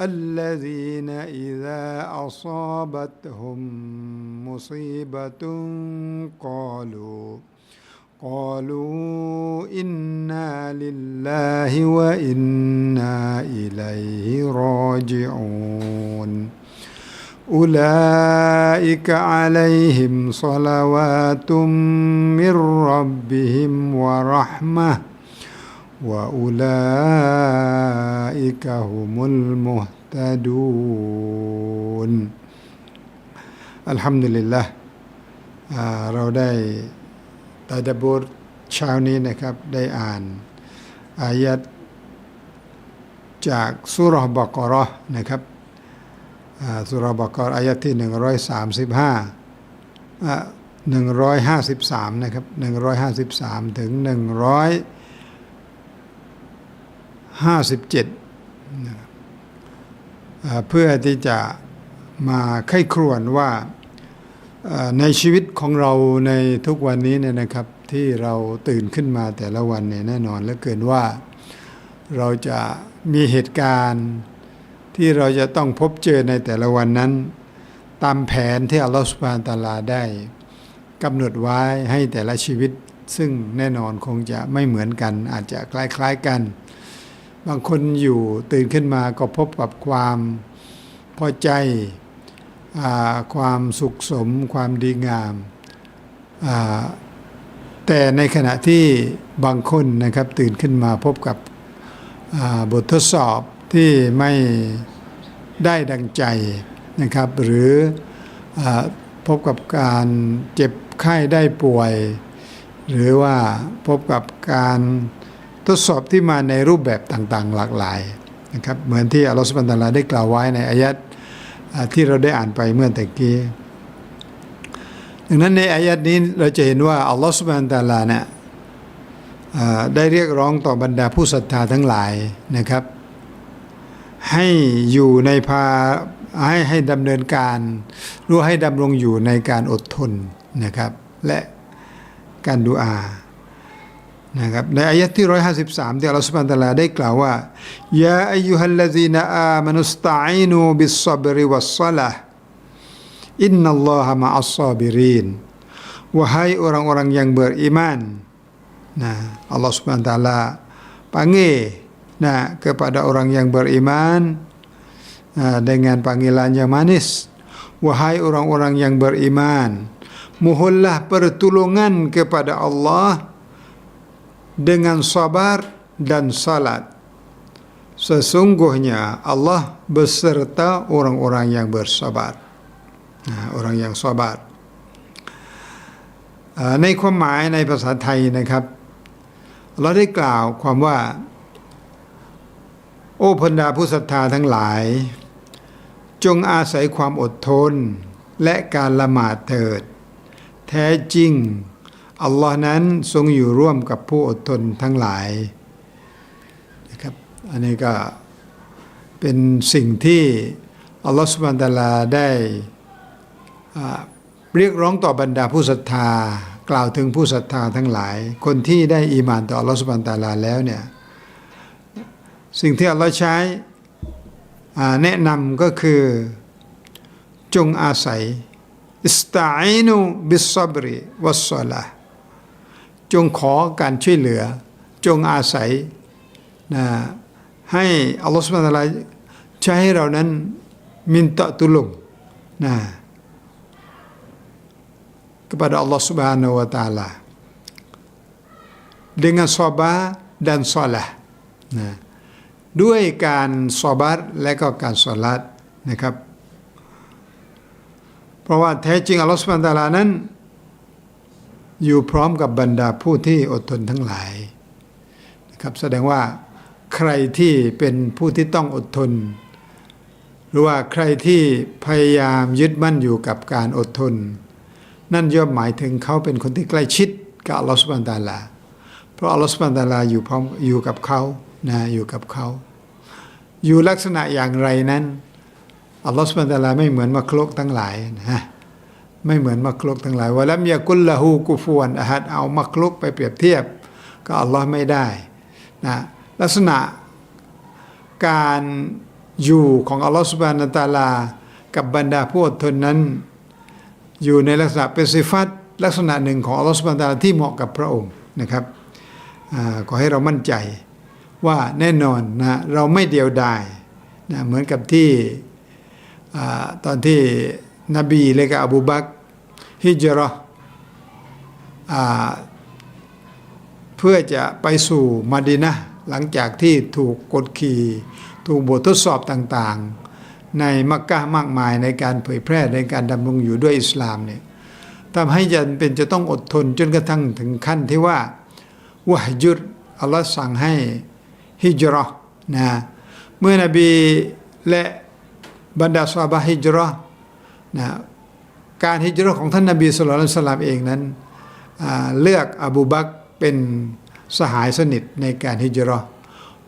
الذين إذا أصابتهم مصيبة قالوا قالوا إنا لله وإنا إليه راجعون. أولئك عليهم صلوات من ربهم ورحمة. وأولئك هم المهتدون الحمد لله เราได้ตาดบูรเช้านี้นะครับ ได้อ่านอายัดจากสุรบกรนะครับสุรบกรอายัดที่ 135 153 นะครับ 153 ถึง 100 57 เพื่อที่จะมาไข้ครวนว่าในชีวิตของเราในทุกวันนี้เนี่ยนะครับที่เราตื่นขึ้นมาแต่ละวันเนี่ยแน่นอนและเกินว่า เราจะมีเหตุการณ์ที่เราจะต้องพบเจอในแต่ละวันนั้น ตามแผนที่อัลลอฮฺสุบานตาลาได้กำหนดไว้ให้แต่ละชีวิต ซึ่งแน่นอนคงจะไม่เหมือนกัน อาจจะคล้ายๆกัน บางคนอยู่ตื่นขึ้นมาก็พบกับความพอใจความสุขสม ความดีงาม แต่ในขณะที่บางคนนะครับตื่นขึ้นมาพบกับบททดสอบที่ไม่ได้ดังใจนะครับ หรืออพบกับการเจ็บไข้ได้ป่วย หรือว่าพบกับการ ทดสอบที่มาในรูปแบบต่างๆ หลากหลายนะครับเหมือนที่อัลลอฮฺสุบานตะลาได้กล่าวไว้ในอายัดที่เราได้อ่านไปเมื่อตะกี้ดังนั้นในอายัดนี้เราจะเห็นว่าอัลลอฮฺสุบานตะลาเนี่ยได้เรียกร้องต่อบรรดาผู้ศรัทธาทั้งหลายนะครับ ให้อยู่ในพาให้ให้ดำเนินการรู้ให้ดำรงอยู่ในการอดทนนะครับ และการดูอา นะครับในอายะที่ 153 ที่อัลลอฮฺสุบานตะลาได้กล่าวว่ายาอายุฮัลลซีนอามานุสตาอินูบิสซับริวัสซละอินนัลลอฮะมะอัสซาบิรินวahai orang-orang yang beriman nah Allah Subhanahu wa taala panggil nah kepada orang yang beriman nah, dengan panggilan yang manis wahai orang-orang yang beriman mohonlah pertolongan kepada Allah dengan sabar dan salat. Sesungguhnya Allah beserta orang-orang yang bersabar. Nah, orang yang sabar. ในความหมายในภาษาไทยนะครับ เราได้กล่าวความว่า โอ้พันดาผู้ศรัทธาทั้งหลาย จงอาศัยความอดทนและการละหมาดเถิด แท้จริง อัลลอฮ์นั้นทรงอยู่ร่วมกับผู้อดทนทั้งหลายนะครับอันนี้ก็เป็นสิ่งที่อัลลอฮ์สุบานตะลาได้เรียกร้องต่อบรรดาผู้ศรัทธา กล่าวถึงผู้ศรัทธาทั้งหลาย คนที่ได้อีมานต่ออัลลอฮ์สุบานตะลาแล้วเนี่ยสิ่งที่อัลลอฮ์ใช้แนะนำก็คือจงอาศัยอิสตาอินุบิสซับริวัสซลา จงขอการช่วยเหลือ จงอาศัยนะให้อัลลอฮฺสุบานตะลาใช้ให้เรานั้นมินตะตุลุงนะ kepada Allah Subhanahu wa taala dengan sabar dan salah นะด้วยการซอบัตและก็การสลัดนะครับ เพราะว่าแท้จริงอัลลอฮฺสุบานตะลานั้น อยู่พร้อมกับบรรดาผู้ที่อดทนทั้งหลายนะครับแสดงว่าใครที่เป็นผู้ที่ต้องอดทน หรือว่าใครที่พยายามยึดมั่นอยู่กับการอดทน นั่นย่อมหมายถึงเขาเป็นคนที่ใกล้ชิดกับอัลลอฮฺสุบานตะอาลา เพราะอัลลอฮฺสุบานตะอาลาอยู่พร้อมอยู่กับเขานะอยู่กับเขาอยู่ลักษณะอย่างไรนั้นอัลลอฮฺสุบานตะอาลาไม่เหมือนมักลุกทั้งหลายนะ ไม่เหมือนมักลุกทั้งหลายว่าลัมยากุลละหูกุฟวนอะฮัดเอามักลุกไปเปรียบเทียบก็อัลลอฮ์ไม่ได้นะลักษณะการอยู่ของอัลลอฮฺสุบานตาลา กับบรรดาผู้อดทนนั้น อยู่ในลักษณะเป็นสิฟัตลักษณะหนึ่งของอัลลอฮฺสุบานตาลาที่เหมาะกับพระองค์นะครับอขอให้เรามั่นใจว่าแน่นอนนะเราไม่เดียวดายนะเหมือนกับที่อตอนที่นบีและกับอบูบัก ฮิจราะห์อ่าเพื่อจะไปสู่มาดีนะหลังจากที่ถูกกดขี่ถูกบททดสอบต่างๆ ในมักกะมากมายในการเผยแพร่ในการดำรงอยู่ด้วยอิสลามเนี่ยทำให้จำเป็นจะต้องอดทนจนกระทั่งถึงขั้นที่ว่าวะยุดอัลลอฮ์สั่งให้ฮิจราะนะเมื่อนบีและบรรดาซอฮาบะฮิจราะนะ การฮิจราะห์ของท่านนบีสุลต่านสลามเองนั้นเลือกอบูบักเป็นสหายสนิทในการฮิจราะห์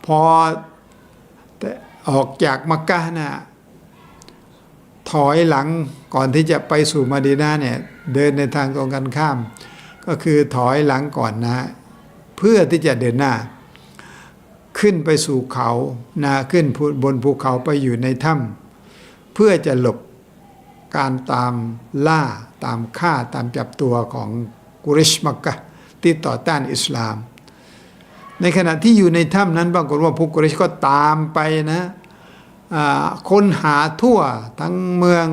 พอแต่ออกจากมักกะฮ์นะถอยหลังก่อนที่จะไปสู่มาดีนาเนี่ยเดินในทางตรงกันข้าม ก็คือถอยหลังก่อนนะ เพื่อที่จะเดินหน้า ขึ้นไปสู่เขานะขึ้นบนภูเขาไปอยู่ในถ้ำเพื่อจะหลบ การตามล่าตามฆ่าตามจับตัวของกุริชมักกะที่ต่อต้านอิสลาม ในขณะที่อยู่ในถ้ำนั้นปรากฏว่าพวกกุเรชก็ตามไปนะค้นหาทั่วทั้งเมือง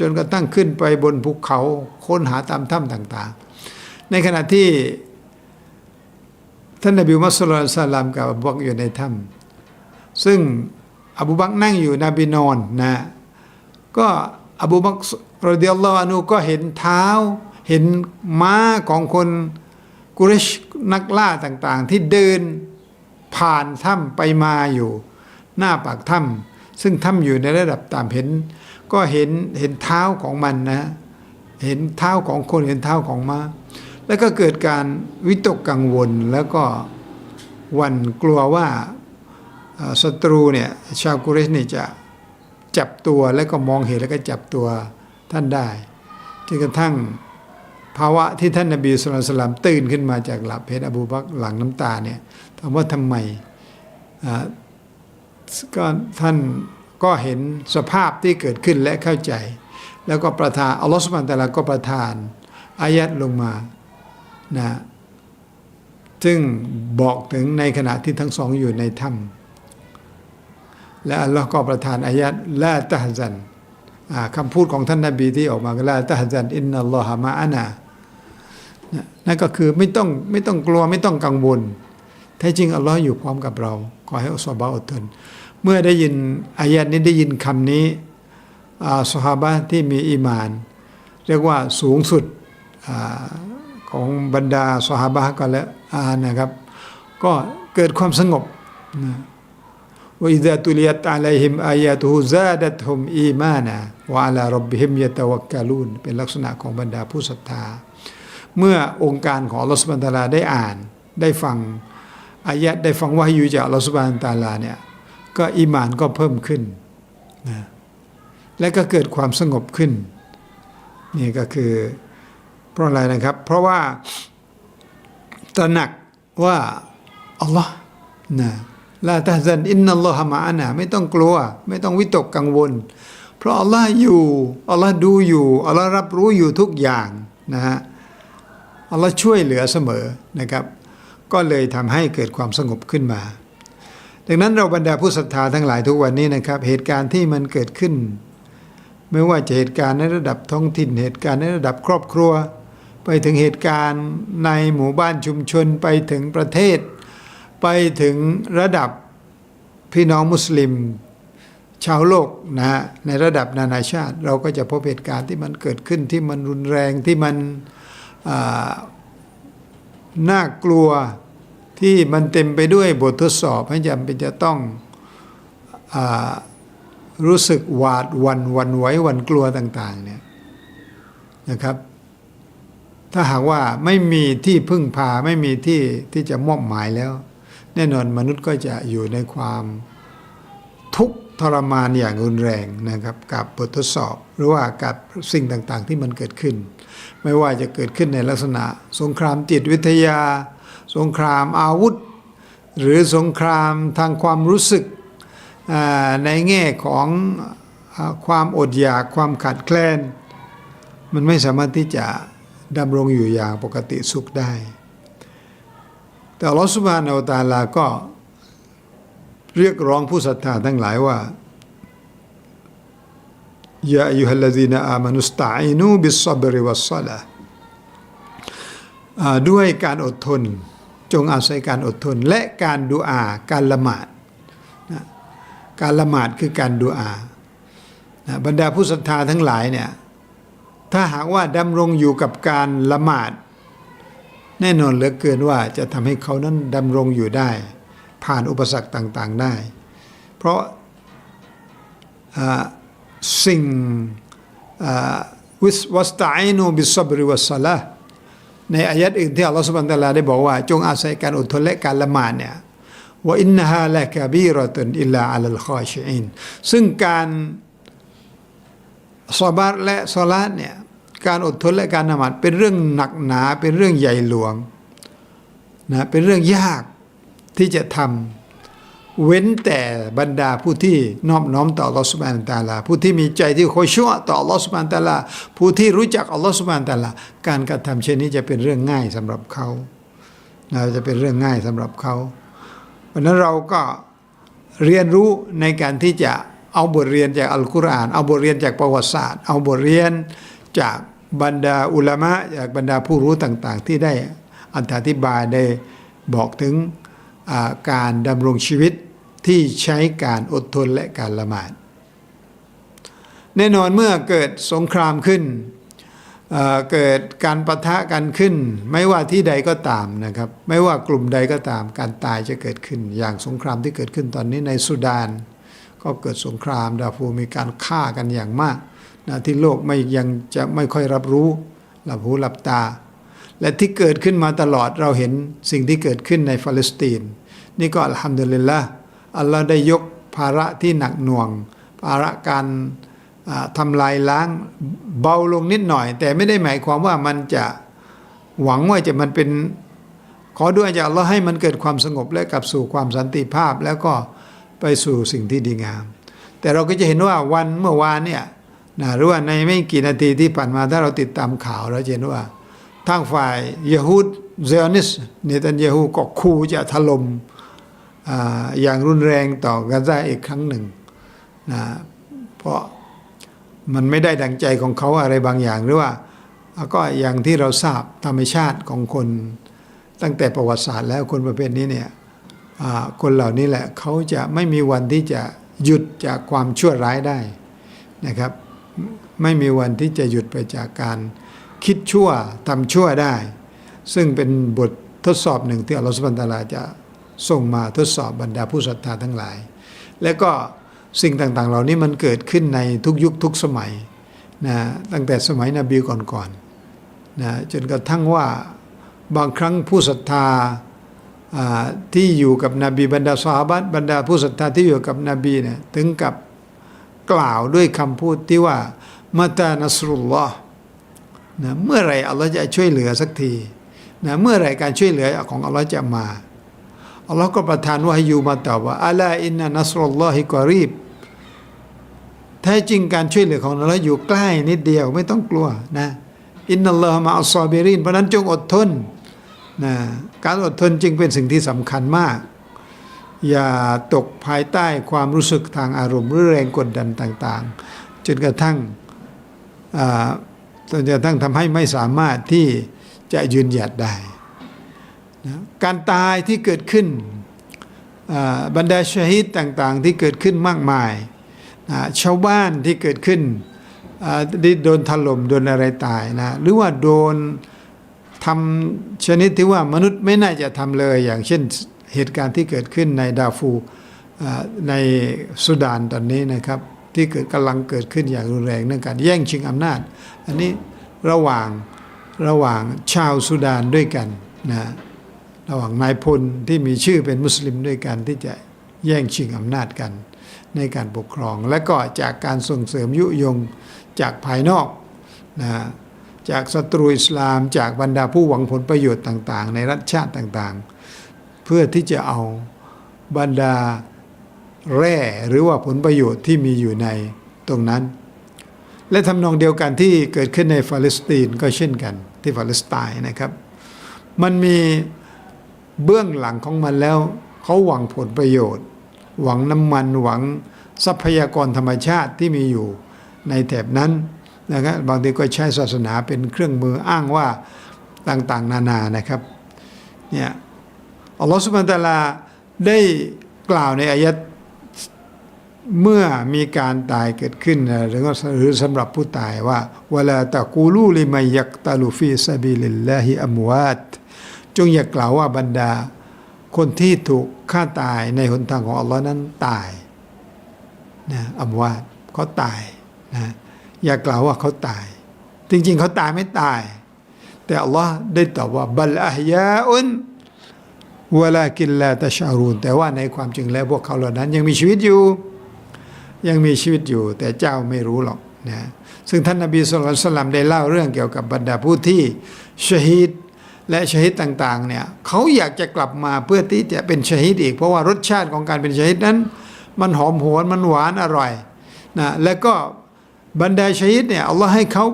จนกระทั่งขึ้นไปบนภูเขาค้นหาตามถ้ำต่างๆ ในขณะที่ท่านนบีมุฮัสลลัลสลามกับอบูบักอยู่ในถ้ำซึ่งอบูบักนั่งอยู่นบีนอนนะก็ อบูบักรรดิยัลลอฮุอานูก็เห็นเท้า เห็นม้าของคนกุเรชนักล่าต่างๆ ที่เดินผ่านถ้ำไปมาอยู่ หน้าปากถ้ำซึ่งถ้ำอยู่ในระดับต่ำเห็น ก็เห็นเห็นเท้าของมันนะ เห็นเท้าของคนเห็นเท้าของม้า แล้วก็เกิดการวิตกกังวลแล้วก็วันกลัวว่าศัตรูเนี่ยชาวกุเรชนี่จะ จับตัวแล้วก็มองเห็นแล้วก็จับตัวท่านได้จนกระทั่งภาวะที่ท่านนบีสุลต่านสลามตื่นขึ้นมาจากหลับเห็นอบูบักหลังน้ำตาเนี่ยถามว่าทำไมอ่าก็ท่านก็เห็นสภาพที่เกิดขึ้นและเข้าใจ แล้วก็ประทานอัลลอฮฺสุบานตะอาลาก็ประทานอายัดลงมานะซึ่งบอกถึงในขณะที่ทั้งสองอยู่ในถ้ำ และอัลลอฮ์ก็ประทานอายัดละตะฮซันคำพูดของท่านนาบีที่ออกมาละตะฮซันอินนัลลอฮะมาอานานะนั่นก็คือไม่ต้องไม่ต้องกลัวไม่ต้องกังวลแท้จริงอัลลอฮ์อยู่พร้อมกับเรา ขอให้อัลลอบาอดทน เมื่อได้ยินอายัดนี้ได้ยินคำนี้อ่าสฮาบะที่มีอีมาน เรียกว่าสูงสุดอของบรรดาสหาบะก็แล้วนะครับ ก็เกิดความสงบนะ ว่าอิซาตุลิยัตอะลัยฮิมอายาตุฮุซาดัตฮุมอีมานะวะอะลารบบิฮิมยะตะวักกะลูนเป็นลักษณะของบรรดาผู้ศรัทธา เมื่อองค์การของอัลลอฮฺสุบานตาลาได้อ่านได้ฟังอายะได้ฟังวาฮยูจากอัลลอฮฺสุบานตาลาเนี่ยก็อีมานก็เพิ่มขึ้นนะและก็เกิดความสงบขึ้นนี่ก็คือเพราะอะไรนะครับ เพราะว่าตระหนักว่าอัลลอฮ์นะ ลาตาซันอินนัลลอฮะมาอานะไม่ต้องกลัว ไม่ต้องวิตกกังวล เพราะอัลลอฮ์อยู่อัลลอฮ์ดูอยู่อัลลอฮ์รับรู้อยู่ทุกอย่างนะฮะอัลลอฮ์ช่วยเหลือเสมอนะครับ ก็เลยทำให้เกิดความสงบขึ้นมา ดังนั้นเราบรรดาผู้ศรัทธาทั้งหลายทุกวันนี้นะครับ เหตุการณ์ที่มันเกิดขึ้น ไม่ว่าจะเหตุการณ์ในระดับท้องถิ่น เหตุการณ์ในระดับครอบครัว ไปถึงเหตุการณ์ในหมู่บ้านชุมชนไปถึงประเทศ ไปถึงระดับพี่น้องมุสลิม ชาวโลกนะฮะในระดับนานาชาติ เราก็จะพบเหตุการณ์ที่มันเกิดขึ้นที่มันรุนแรงที่มันน่ากลัวที่มันเต็มไปด้วยบททดสอบให้จำเป็นจะต้องอรู้สึกหวาดวันวันไหววันกลัวต่างๆเนี่ยนะครับ ถ้าหากว่าไม่มีที่พึ่งพาไม่มีที่ที่จะมอบหมายแล้ว แน่นอนมนุษย์ก็จะอยู่ในความทุกข์ทรมานอย่างรุนแรงนะครับกับบททดสอบ หรือว่ากับสิ่งต่างๆ ที่มันเกิดขึ้น ไม่ว่าจะเกิดขึ้นในลักษณะ สงครามจิตวิทยา สงครามอาวุธ หรือสงครามทางความรู้สึกในแง่ของความอดอยากความขาดแคลน มันไม่สามารถที่จะดำรงอยู่อย่างปกติสุขได้ แต่ลอสุบานอัลตาลาก็เรียกร้องผู้ศรัทธาทั้งหลายว่ายาอยุฮัลลดีนอามานุสตาอินูบิสซับริวัสซาละด้วยการอดทนจงอาศัยการอดทน และการดูอาการละหมาดนะการละหมาดคือการดูอานะบรรดาผู้ศรัทธาทั้งหลายเนี่ยถ้าหากว่าดำรงอยู่กับการละหมาด แน่นอนเหลือเกินว่าจะทำให้เขานั้นดำรงอยู่ได้ ผ่านอุปสรรคต่างๆได้ เพราะสิ่งวิสวัสตาอินูบิสบริวัสซาละในอายัดอื่นที่อัลลอฮฺสุบฮานตะลาได้บอกว่า จงอาศัยการอดทนและการละหมาดเนี่ยว่าอินนาฮาละกะบีรอตุนอิลลาอัลลคอชิอินซึ่งการซอบาร์และซอลาดเนี่ย การอดทนและการละหมาดเป็นเรื่องหนักหนาเป็นเรื่องใหญ่หลวงนะเป็นเรื่องยากที่จะทำเว้นแต่บรรดาผู้ที่นอบน้อมต่ออัลลอฮฺสุบานตาลา ผู้ที่มีใจที่โคชั่วต่ออัลลอฮฺสุบานตาลา ผู้ที่รู้จักอัลลอฮฺสุบานตาลา การกระทำเช่นนี้จะเป็นเรื่องง่ายสำหรับเขานะจะเป็นเรื่องง่ายสำหรับเขาเพราะนั้นเราก็เรียนรู้ในการที่จะเอาบทเรียนจากอัลกุรอาน เอาบทเรียนจากประวัติศาสตร์ เอาบทเรียนจาก บรรดาอุลามะจากบรรดาผู้รู้ต่างๆ ที่ได้อธิบายได้บอกถึงการดำรงชีวิตที่ใช้การอดทนและการละหมาด แน่นอนเมื่อเกิดสงครามขึ้นเเกิดการประทะกันขึ้น ไม่ว่าที่ใดก็ตามนะครับ ไม่ว่ากลุ่มใดก็ตามการตายจะเกิดขึ้น อย่างสงครามที่เกิดขึ้นตอนนี้ในสุดาน ก็เกิดสงครามดาฟูมีการฆ่ากันอย่างมาก นะที่โลกไม่ยังจะไม่ค่อยรับรู้ หลับหูหลับตา และที่เกิดขึ้นมาตลอดเราเห็นสิ่งที่เกิดขึ้นในฟาเลสไตน์นี่ก็อัลฮัมดุลิลละอัลลอฮ์ได้ยกภาระที่หนักหน่วง ภาระการอ่าทำลายล้างเบาลงนิดหน่อย แต่ไม่ได้หมายความว่ามันจะหวังว่าจะมันเป็น ขอด้วยจากอัลลอฮ์ให้มันเกิดความสงบและกลับสู่ความสันติภาพแล้วก็ไปสู่สิ่งที่ดีงาม แต่เราก็จะเห็นว่าวันเมื่อวานเนี่ย นะหรือว่าในไม่กี่นาทีที่ผ่านมาถ้าเราติดตามข่าวเราจะเห็นว่าทางฝ่ายยะฮูดเซอนิสเนตันยาฮูก็คูจะถล่มออย่างรุนแรงต่อกาซาอีกครั้งหนึ่งนะเพราะมันไม่ได้ดังใจของเขาอะไรบางอย่างหรือว่าก็อย่างที่เราทราบธรรมชาติของคน ตั้งแต่ประวัติศาสตร์แล้วคนประเภทนี้เนี่ยคนเหล่านี้แหละเขาจะไม่มีวันที่จะหยุดจากความชั่วร้ายได้นะครับ ไม่มีวันที่จะหยุดไปจากการคิดชั่วทำชั่วได้ ซึ่งเป็นบททดสอบหนึ่งที่อัลลอฮฺสุบานตาลาจะส่งมาทดสอบบรรดาผู้ศรัทธาทั้งหลาย และก็สิ่งต่างๆ เหล่านี้มันเกิดขึ้นในทุกยุคทุกสมัยนะตั้งแต่สมัยนบีก่อนๆนะจนกระทั่งว่าบางครั้งผู้ศรัทธาที่อยู่กับนบีบรรดาสหาบัตบรรดาผู้ศรัทธาที่อยู่กับนบีเนี่ยถึงกับ กล่าวด้วยคำพูดที่ว่ามาตานัสรุลลอฮ์นะเมื่อไรอัลลอฮ์จะช่วยเหลือสักทีนะเมื่อไรการช่วยเหลือของอัลลอฮ์จะมาอัลลอฮ์ก็ประทานวาฮยูมาตอบว่าอัลาอินนานัสรุลลอฮิกอรีบแท้จริงการช่วยเหลือของอัลลอฮ์อยู่ใกล้นิดเดียวไม่ต้องกลัวนะอินนัลลอฮ์มาอัลซอบิรินเพราะนั้นจงอดทนนะการอดทนจึงเป็นสิ่งที่สำคัญมาก อย่าตกภายใต้ความรู้สึกทางอารมณ์หรือแรงกดดันต่างๆ จนกระทั่งจนกระทั่งทำให้ไม่สามารถที่จะยืนหยัดได้นะการตายที่เกิดขึ้นบรรดาชาฮิดต่างๆ ที่เกิดขึ้นมากมายนะชาวบ้านที่เกิดขึ้นที่โดนถล่มโดนอะไรตายนะหรือว่าโดนทำชนิดที่ว่ามนุษย์ไม่น่าจะทำเลยอย่างเช่น เหตุการณ์ที่เกิดขึ้นในดาฟูในสุดานตอนนี้นะครับ ที่เกิดกำลังเกิดขึ้นอย่างรุนแรงเรื่องการแย่งชิงอำนาจ อันนี้ระหว่างระหว่างชาวสุดานด้วยกันนะระหว่างนายพลที่มีชื่อเป็นมุสลิมด้วยกันที่จะแย่งชิงอำนาจกันในการปกครอง และก็จากการส่งเสริมยุยงจากภายนอกนะจากศัตรูอิสลาม จากบรรดาผู้หวังผลประโยชน์ต่าง ๆ ในรัฐชาติต่างๆ เพื่อที่จะเอาบรรดาแร่หรือว่าผลประโยชน์ที่มีอยู่ในตรงนั้น และทำนองเดียวกันที่เกิดขึ้นในฟาเลสไตน์ก็เช่นกันที่ฟาเลสไตน์นะครับ มันมีเบื้องหลังของมันแล้วเขาหวังผลประโยชน์ หวังน้ำมันหวังทรัพยากรธรรมชาติที่มีอยู่ในแถบนั้นนะครับบางทีก็ใช้ศาสนาเป็นเครื่องมืออ้างว่าต่างๆ นานานะครับเนี่ย อัลลอฮฺสุบานตะลาได้กล่าวในอายะห์เมื่อมีการตายเกิดขึ้นหรือหรือสำหรับผู้ตายว่าเวลาตะกูลูลิมัยยักตาลูฟีซาบิลิลลาฮิอัมวาตจงอย่ากล่าวว่าบรรดา คนที่ถูกฆ่าตายในหนทางของอัลลอฮ์นั้นตายนะอัมวาตเขาตายนะอย่ากล่าวว่าเขาตาย จริงๆ เขาตายไม่ตาย แต่อัลลอฮ์ได้ตอบว่าบัลอาฮยาอุน วลากินลาตะชารูนแต่ว่าในความจริงแล้วพวกเขาเหล่านั้น ยังมีชีวิตอยู่ ยังมีชีวิตอยู่ แต่เจ้าไม่รู้หรอกนะซึ่งท่านนบีสุลต่านได้เล่าเรื่องเกี่ยวกับบรรดาผู้ที่ชฮีดและชฮีดต่างๆเนี่ยเขาอยากจะกลับมาเพื่อที่จะเป็นชฮีดอีก เพราะว่ารสชาติของการเป็นชฮีดนั้น มันหอมหวนมันหวานอร่อยนะแล้วก็บรรดาชฮีดเนี่ยอัลลอฮ์ให้เขา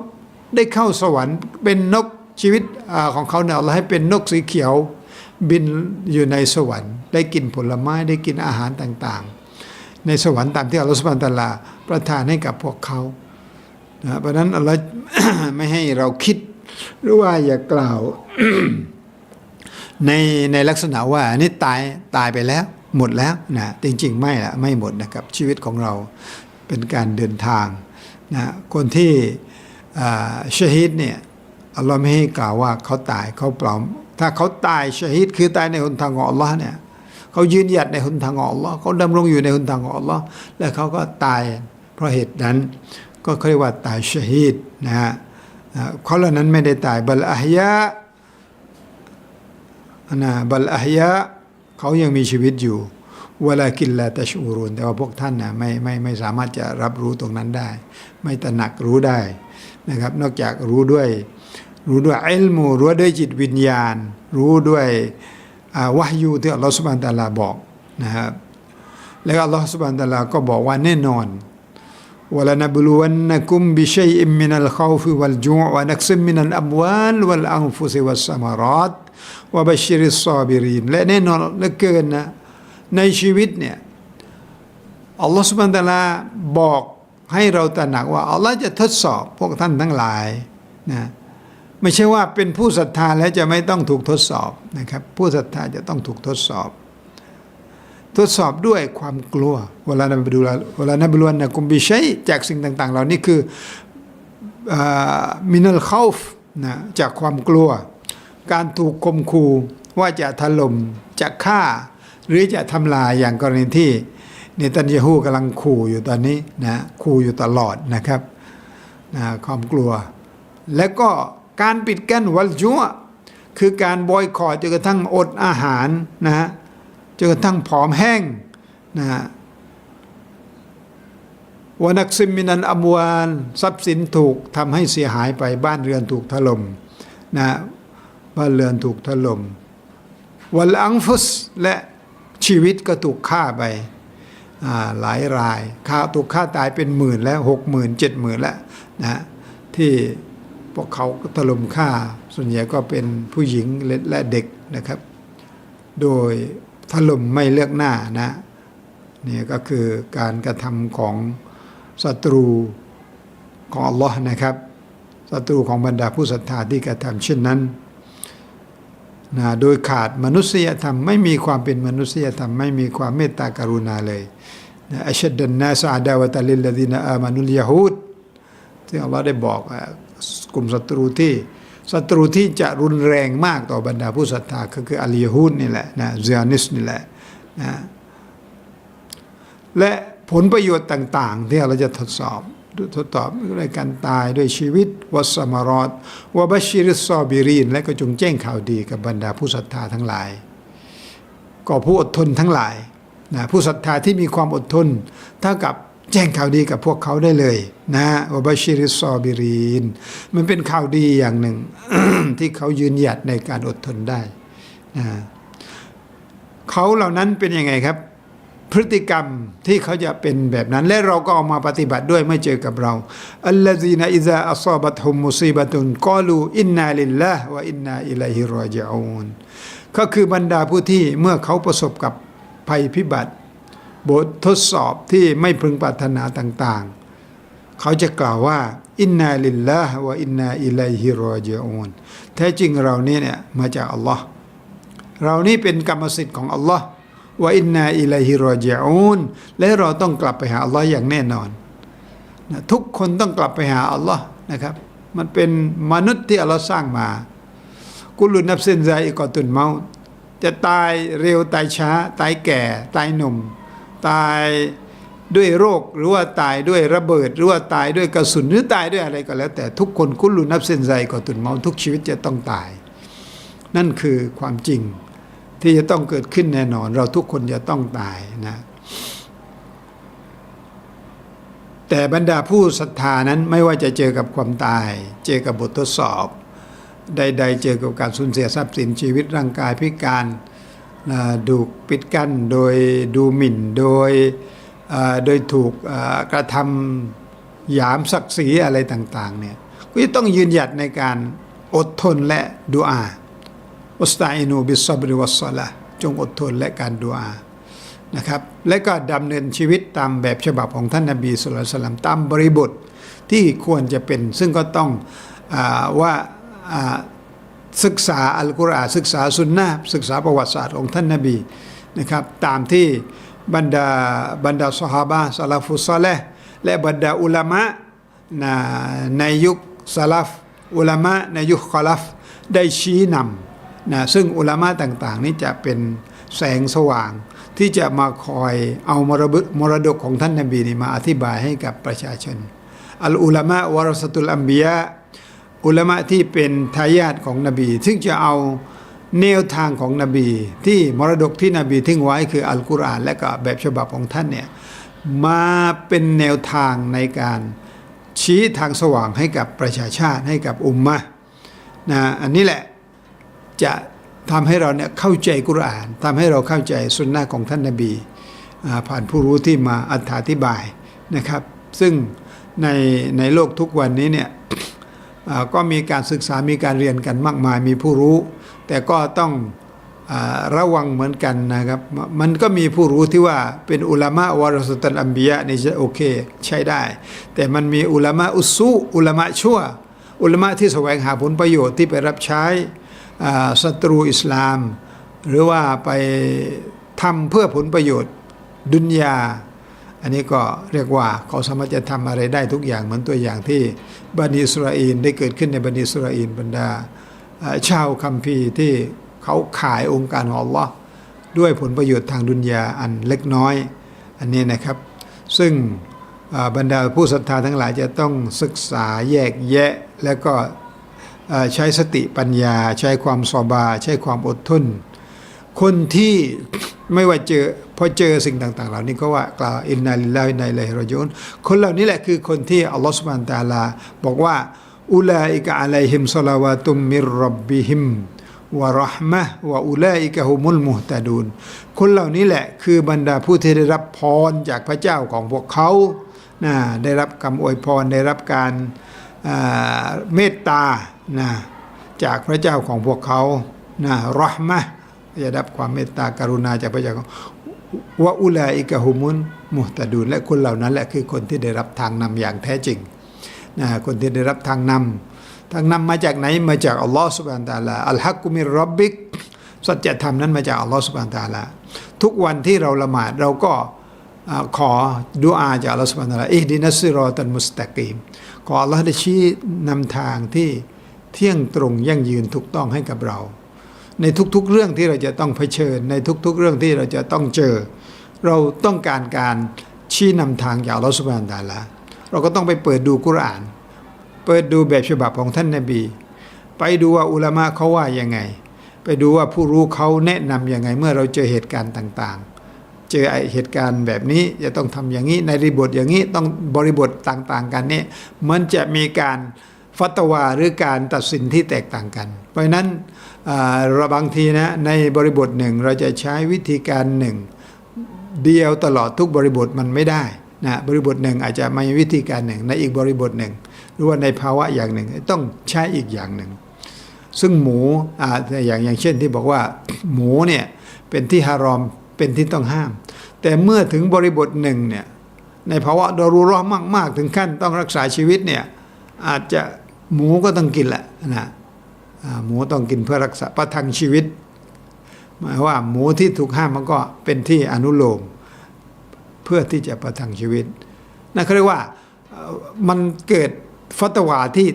ได้เข้าสวรรค์เป็นนกชีวิตอของเขาเนี่ยอัลลอฮ์ให้เป็นนกสีเขียว บินอยู่ในสวรรค์ ได้กินผลไม้ได้กินอาหารต่างๆ ในสวรรค์ตามที่อัลลอฮฺสุบานตะลาประทานให้กับพวกเขานะเพราะนั้นอัลลอฮ์ไม่ให้เราคิดหรือว่าอย่ากล่าวในในลักษณะว่านนี้ตายตายไปแล้วหมดแล้วนะจริงๆ ไม่ละไม่หมดนะครับ ชีวิตของเราเป็นการเดินทางนะคนที่ชฮีดเนี่ยอัลลอฮ์ไม่ให้กล่าวว่าเขาตายเขาปลอม ถ้าเขาตายชฮีดคือตายในหนทางของอัลลอฮ์เนี่ยเขายืนหยัดในหนทางของอัลลอฮ์เขาดำรงอยู่ในหนทางของอัลลอฮ์และเขาก็ตายเพราะเหตุนั้น ก็เรียกว่าตายชฮีดนะฮะเขาเหล่านั้นไม่ได้ตายบัลอาฮยะนะบัลอาฮยะเขายังมีชีวิตอยู่เวลากินละตะชูรุนแต่ว่าพวกท่านนะไม่ไม่ไม่สามารถจะรับรู้ตรงนั้นได้ ไม่ตระหนักรู้ได้นะครับ นอกจากรู้ด้วย รู้ด้วยเอลมูรู้ด้วยจิตวิญญาณ รู้ด้วยวะยูที่อัลลอฮฺสุบานตะลาบอกนะครับแล้วอัลลอฮฺสุบานตะลาก็บอกว่าแน่นอนวลนบลูวันนกุมบิชัยอิมมินัลข้าวฟิวัลจูวนักซิมมินัลอับวานวัลอังฟุซิวัสสมารอตวบัชริสซาบิรินและแน่นอนเหลือเกินนะในชีวิตเนี่ยอัลลอฮฺสุบานตะลาบอกให้เราตระหนักว่าอัลลอฮฺจะทดสอบพวกท่านทั้งหลายนะ ไม่ใช่ว่าเป็นผู้ศรัทธาแล้วจะไม่ต้องถูกทดสอบนะครับ ผู้ศรัทธาจะต้องถูกทดสอบ ทดสอบด้วยความกลัวเวลานบดูเวลานบลวนนะกุมบิชัยจากสิ่งต่างๆเหล่านี้คือมินัลคาฟนะจากความกลัว การถูกคมคู่ว่าจะถล่มจะฆ่า หรือจะทำลายอย่างกรณีที่เนตันยาฮูกำลังขู่อยู่ตอนนี้นะขู่อยู่ตลอดนะครับนะความกลัว และก็ การปิดกั้นวัลจัวคือการบอยคอรจนกระทั่งอดอาหารนะฮะจนกระทั่งผอมแห้งนะฮะวนักซิมมินันอัมวานทรัพย์สินถูกทำให้เสียหายไปบ้านเรือนถูกถล่มนะบ้านเรือนถูกถล่มวัลอังฟุสและชีวิตก็ถูกฆ่าไปหลายรายฆ่าถูกฆ่าตายเป็นหมื่นแล้วหกหมื่นเจ็ดหมื่นแล้วนะที่ พวกเขาถล่มฆ่า ส่วนใหญ่ก็เป็นผู้หญิงและเด็กนะครับ โดยถล่มไม่เลือกหน้านะนี่ก็คือการกระทำของศัตรูของอัลลอฮ์นะครับศัตรูของบรรดาผู้ศรัทธาที่กระทำเช่นนั้นนะโดยขาดมนุษยธรรม ไม่มีความเป็นมนุษยธรรม ไม่มีความเมตตากรุณาเลยอัชดันนาสอาดาวะตะลิลลดีนอามานุลยาฮูดที่อัลลอฮ์ได้บอก กลุ่มศัตรูที่ศัตรูที่จะรุนแรงมากต่อบรรดาผู้ศรัทธาก็คืออัลยาฮูดนี่แหละนะเซานิสนี่แหละนะและผลประโยชน์ต่าง ๆ ที่เราจะทดสอบทดสอบด้วยการตายด้วยชีวิตวัสมารอดวบชชิริซอบิรีน และก็จงแจ้งข่าวดีกับบรรดาผู้ศรัทธาทั้งหลาย ก็ผู้อดทนทั้งหลายนะผู้ศรัทธาที่มีความอดทนเท่ากับ แจ้งข่าวดีกับพวกเขาได้เลยนะวะบัชชิริซอบิรีน มันเป็นข่าวดีอย่างหนึ่ง ที่เขายืนหยัดในการอดทนได้นะเขาเหล่านั้นเป็นยังไงครับ พฤติกรรมที่เขาจะเป็นแบบนั้น และเราก็เอามาปฏิบัติด้วยไม่เจอกับเราอัลลซีนาอิซาอัศบัตฮุมมุซีบะตุนกอลูอินนาลิลลาห์วะอินนาอิลัยฮิรอจิอูนก็คือบรรดาผู้ที่เมื่อเขาประสบกับภัยพิบัติ บททดสอบที่ไม่พึงปรารถนาต่างๆ เขาจะกล่าวว่า อินนาลิลลาห์วะอินนาอิลัยฮิรอจิอูนแท้จริงเรานี่เนี่ยมาจากอัลลอฮ์เรานี่เป็นกรรมสิทธิ์ของอัลลอฮ์ว่าอินนาอิลัยฮิรอจิอูนและเราต้องกลับไปหาอัลลอฮ์อย่างแน่นอนนะทุกคนต้องกลับไปหาอัลลอฮ์นะครับ มันเป็นมนุษย์ที่อัลลอฮ์สร้างมา กุลุนับเส้นใจอีกอตุนเมาจะตายเร็วตายช้า ตายแก่ ตายหนุ่ม ตายด้วยโรคหรือว่าตายด้วยระเบิด หรือว่าตายด้วยกระสุนหรือตายด้วยอะไรก็แล้ว แต่ทุกคนกุลุนับเส้นใจกอตุนเมาทุกชีวิตจะต้องตาย นั่นคือความจริงที่จะต้องเกิดขึ้นแน่นอน เราทุกคนจะต้องตายนะแต่บรรดาผู้ศรัทธานั้นไม่ว่าจะเจอกับความตาย เจอกับบททดสอบ ใด ๆ เจอกับการสูญเสียทรัพย์สินชีวิตร่างกายพิการ ดูปิดกั้นโดยดูหมิ่นโดยโดยถูกกระทำหยามศักดิ์ศรีอะไรต่างๆเนี่ยก็จะต้องยืนหยัดในการอดทนและดูอาอัสตาอินูบิสซบริวัสละจงอดทนและการดูอานะครับและก็ดำเนินชีวิตตามแบบฉบับของท่านนบีสุลต่านตามบริบทที่ควรจะเป็น ซึ่งก็ต้องอว่าอ่า ศึกษาอัลกุรอานศึกษาสุนนะศึกษาประวัติศาสตร์ของท่านนบีนะครับตามที่บรรดาบรรดาสหาบะสลาฟุซาเลและบรรดาอุลามะนะในยุคสลัฟอุลามะในยุคคอลัฟได้ชี้นำนะซึ่งอุลามะต่างๆ นี่จะเป็นแสงสว่างที่จะมาคอยเอามรดมรดกของท่านนบีนี่มาอธิบายให้กับประชาชนอัลอุลามะวารสตุลอัมบียะ อุลามะที่เป็นทายาทของนบี ซึ่งจะเอาแนวทางของนบี ที่มรดกที่นบีทิ้งไว้คืออัลกุรอานและก็แบบฉบับของท่านเนี่ยมาเป็นแนวทางในการชี้ทางสว่างให้กับประชาชาติให้กับอุมมะนะอันนี้แหละจะทำให้เราเนี่ยเข้าใจกุรอานทำให้เราเข้าใจสุนนะของท่านนาบีผ่านผู้รู้ที่มาอธิบายนะครับ ซึ่งในในโลกทุกวันนี้เนี่ย ก็มีการศึกษามีการเรียนกันมากมายมีผู้รู้ แต่ก็ต้องอระวังเหมือนกันนะครับ มันก็มีผู้รู้ที่ว่าเป็นอุลามะวารสตันอัมบียะนี่จะโอเคใช้ได้ แต่มันมีอุลามะอุสุอุลามะชั่ว อุลามะที่แสวงหาผลประโยชน์ที่ไปรับใช้ศัตรูอิสลาม หรือว่าไปทำเพื่อผลประโยชน์ดุนยา อันนี้ก็เรียกว่าเขาสามารถจะทำอะไรได้ทุกอย่างเหมือนตัวอย่างที่บันิสราเอลได้เกิดขึ้นในบันิสราเอลบรรดาชาวคัมภีร์ที่เขาขายองค์การของอัลลอฮ์ด้วยผลประโยชน์ทางดุนยาอันเล็กน้อย อันนี้นะครับ ซึ่งบรรดาผู้ศรัทธาทั้งหลายจะต้องศึกษาแยกแยะ แล้วก็ใช้สติปัญญา ใช้ความสบา ใช้ความอดทน คนที่ไม่ว่าเจอพอเจอสิ่งต่าง ๆ เหล่านี้ก็ว่ากล่าวอินนาลิลลาอินนาอิลัยฮิรอญิอูนคนเหล่านี้แหละคือคนที่อัลลอฮฺสุบานตาลา บอกว่าอุลาอิกะอะลัยฮิมศอลาวาตุมมิรรับบิฮิมวะรห์มะวะอุลาอิกะฮุมุลมุฮตะดูนคนเหล่านี้แหละคือบรรดาผู้ที่ได้รับพรจากพระเจ้าของพวกเขานะได้รับคำอวยพรได้รับการเมตตานะจากพระเจ้าของพวกเขานะรห์มะ จะได้รับความเมตตากรุณาจากพระเจ้าของวะอุลาอิกะฮุมุนมุฮตะดูนและคนเหล่านั้นแหละคือคนที่ได้รับทางนำอย่างแท้จริงนะคนที่ได้รับทางนำทางนำมาจากไหนมาจากอัลลอฮฺสุบานตะอาลาอัลฮักกุมิรับบิกสัจธรรมนั้นมาจากอัลลอฮฺสุบานตะอาลาทุกวันที่เราละหมาดเราก็ขอดุอาจากอัลลอฮฺสุบานตะอาลาอิดินัสซิรอตันมุสตะกีมขออัลลอฮฺได้ชี้นำทางที่เที่ยงตรงยั่งยืนถูกต้องให้กับเรา ในทุกๆเรื่องที่เราจะต้องเผชิญ ในทุกๆเรื่องที่เราจะต้องเจอ เราต้องการการชี้นำทางจากอัลลอฮฺสุบฮานะฮูวะตาลาเราก็ต้องไปเปิดดูกุรอาน เปิดดูแบบฉบับของท่านนาบี ไปดูว่าอุลามะเขาว่ายังไง ไปดูว่าผู้รู้เขาแนะนำยังไง เมื่อเราเจอเหตุการณ์ต่างๆ เจอไอเหตุการณ์แบบนี้จะต้องทำอย่างนี้ในริบทอย่างนี้ต้องบริบทต่างๆ กันเนี่ยมันจะมีการฟัตวาหรือการตัดสินที่แตกต่างกัน เพราะฉะนั้น เราบางทีนะในบริบทหนึ่งเราจะใช้วิธีการหนึ่งเดียวตลอดทุกบริบทมันไม่ได้นะบริบทหนึ่งอาจจะมีวิธีการหนึ่งในอีกบริบทหนึ่ง หรือว่าในภาวะอย่างหนึ่งต้องใช้อีกอย่างหนึ่ง ซึ่งหมูอ่าอย่างอย่างเช่นที่บอกว่าหมูเนี่ยเป็นที่ฮารอมเป็นที่ต้องห้าม แต่เมื่อถึงบริบทหนึ่งเนี่ยในภาวะดอรูร้อนมาก ๆ ถึงขั้นต้องรักษาชีวิตเนี่ยอาจจะหมูก็ต้องกินแหละนะ หมูต้องกินเพื่อรักษาประทังชีวิต หมายว่าหมูที่ถูกห้ามมันก็เป็นที่อนุโลม เพื่อที่จะประทังชีวิตนั่นเขาเรียกว่ามันเกิดฟัตวาที่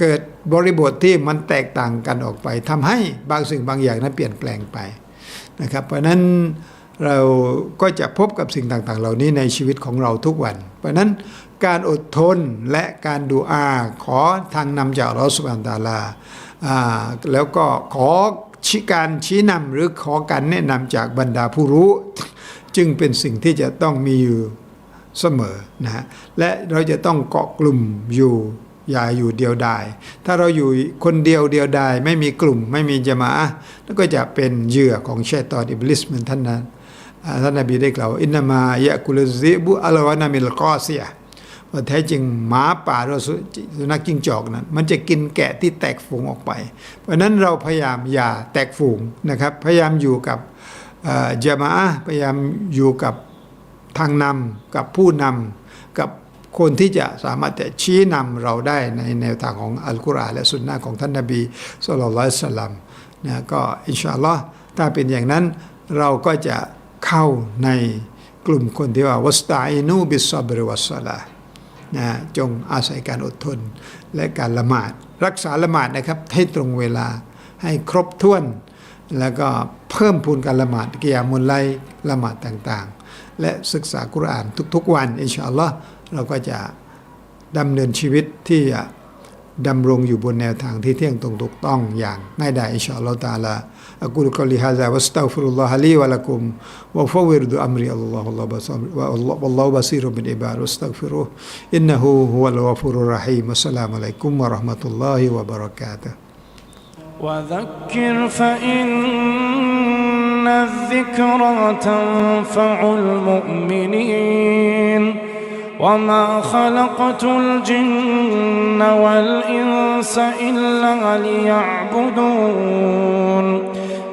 เกิดบริบทที่มันแตกต่างกันออกไปทำให้บางสิ่งบางอย่างนั้นเปลี่ยนแปลงไปนะครับ เพราะฉะนั้นเราก็จะพบกับสิ่งต่างๆ เหล่านี้ในชีวิตของเราทุกวัน เพราะฉะนั้นการอดทนและการดูอาขอทางนำจากอัลลอฮฺสุบานตาลา แล้วก็ขอชี้การชี้นำหรือขอการแนะนำจากบรรดาผู้รู้ จึงเป็นสิ่งที่จะต้องมีอยู่เสมอนะฮะและเราจะต้องเกาะกลุ่มอยู่อย่าอยู่เดียวดาย ถ้าเราอยู่คนเดียวเดียวดาย ไม่มีกลุ่มไม่มีจามะอะห์แล้วก็จะเป็นเหยื่อของชัยตอนอิบลิสเหมือนท่านนั้นอ่าท่านนบีได้กล่าวอินนามายะกุลซิบุอัลวานามิลกอเซีย ว่าแท้จริงหมาป่าหรือสุนัขจิ้งจอกนั้น มันจะกินแกะที่แตกฝูงออกไป เพราะนั้นเราพยายามอย่าแตกฝูงนะครับ พยายามอยู่กับเจมะอะห์พยายามอยู่กับทางนำกับผู้นำกับคนที่จะสามารถจะชี้นำเราได้ในแนวทางของอัลกุรอานและสุนนะของท่านนบีสุลต่านสลัมนะก็อินชาอัลลอฮ์ถ้าเป็นอย่างนั้นเราก็จะเข้าในกลุ่มคนที่ว่าวัสตาอินูบิสซอบริวัสซาลา นะจงอาศัยการอดทนและการละหมาด รักษาละหมาดนะครับให้ตรงเวลาให้ครบถ้วน แล้วก็เพิ่มพูนการละหมาดกิยามุลไลละหมาดต่างๆ และศึกษากุรอานทุกๆ วันอินชาอัลลอฮ์เราก็จะดำเนินชีวิตที่จะดำรงอยู่บนแนวทางที่เที่ยงตรงถูกต้องอย่างง่ายดายอินชาอัลลอฮ์ตาลา أقول قولي هذا واستغفر الله لي ولكم وأفوض أمري. الله الله بصير والله بصير بالعباد واستغفروه. إنه هو الغفور الرحيم. والسلام عليكم ورحمة الله وبركاته. وذكر فإن الذكرى تنفع المؤمنين. وما خلقت الجن والإنس إلا ليعبدون.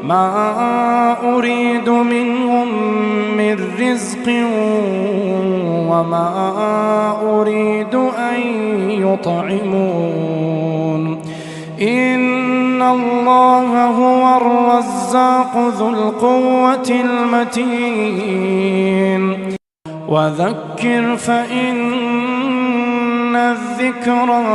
ما أريد منهم من رزق وما أريد أن يطعمون. إن الله هو الرزاق ذو القوة المتين. وذكر فإن الذكرى